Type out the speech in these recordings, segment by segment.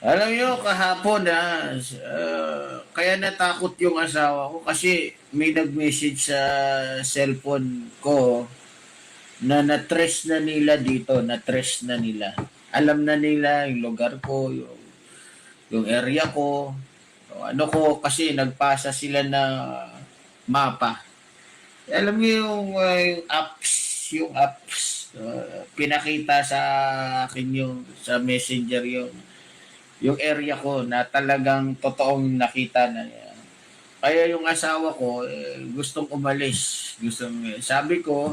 Alam niyo, kahapon na, uh, kaya natakot yung asawa ko kasi may nag-message sa cellphone ko na na-trace na nila dito, na-trace na nila. Alam na nila yung lugar ko, yung, yung area ko, ano ko, kasi nagpasa sila na mapa. Alam niyo yung, uh, yung apps, yung apps, uh, pinakita sa akin yung, sa messenger yung, yung area ko na talagang totoong nakita na niya. Kaya yung asawa ko, eh, gustong umalis. Gustong, eh, sabi ko,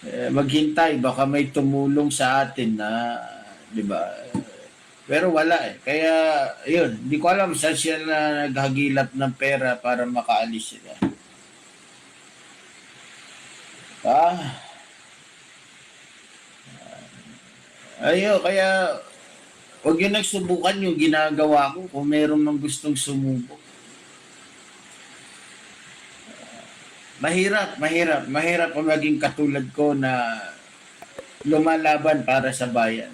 eh, maghintay, baka may tumulong sa atin na, di ba? Pero wala eh. Kaya, yun, hindi ko alam saan siya na naghagilap ng pera para makaalis sila. Ah. Ayo, kaya Huwag yun nagsubukan yung ginagawa ko kung meron mang gustong sumubok. Mahirap, mahirap, mahirap ang maging katulad ko na lumalaban para sa bayan.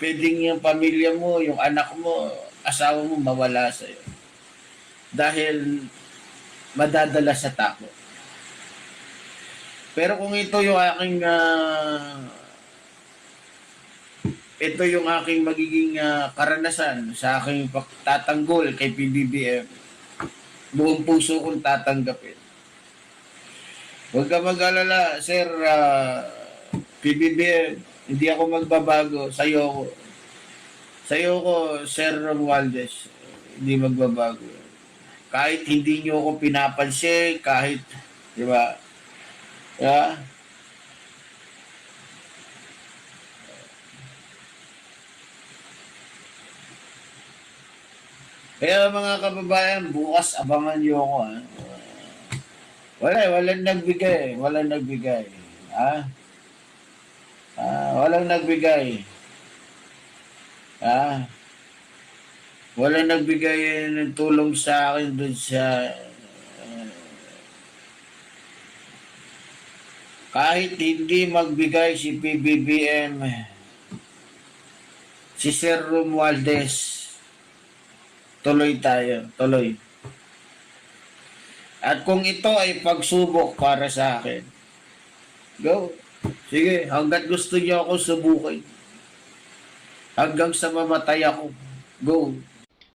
Pwedeng yung pamilya mo, yung anak mo, asawa mo mawala sa'yo. Dahil madadala sa takot. Pero kung ito yung aking ah, ito yung aking magiging ah, karanasan sa aking pagtatanggol kay PBBM. Buong puso kong tatanggapin. Huwag ka mag-alala, Sir ah, PBBM. Hindi ako magbabago. Sa'yo ko. Sa'yo ko, Sir Romualdez. Hindi magbabago. Kahit hindi nyo ako pinapansin, kahit, di ba? Yeah. Kaya mga kababayan, bukas abangan niyo ako. Ha? Wala, eh, walang nagbigay. Walang nagbigay. Ha? Ah, walang nagbigay. Ha? Walang nagbigay ng tulong sa akin doon sa ah, kahit hindi magbigay si PBBM si Sir Romualdez tuloy tayo, tuloy. At kung ito ay pagsubok para sa akin, go. Sige, hanggat gusto niyo ako subukin. Hanggang sa mamatay ako, go.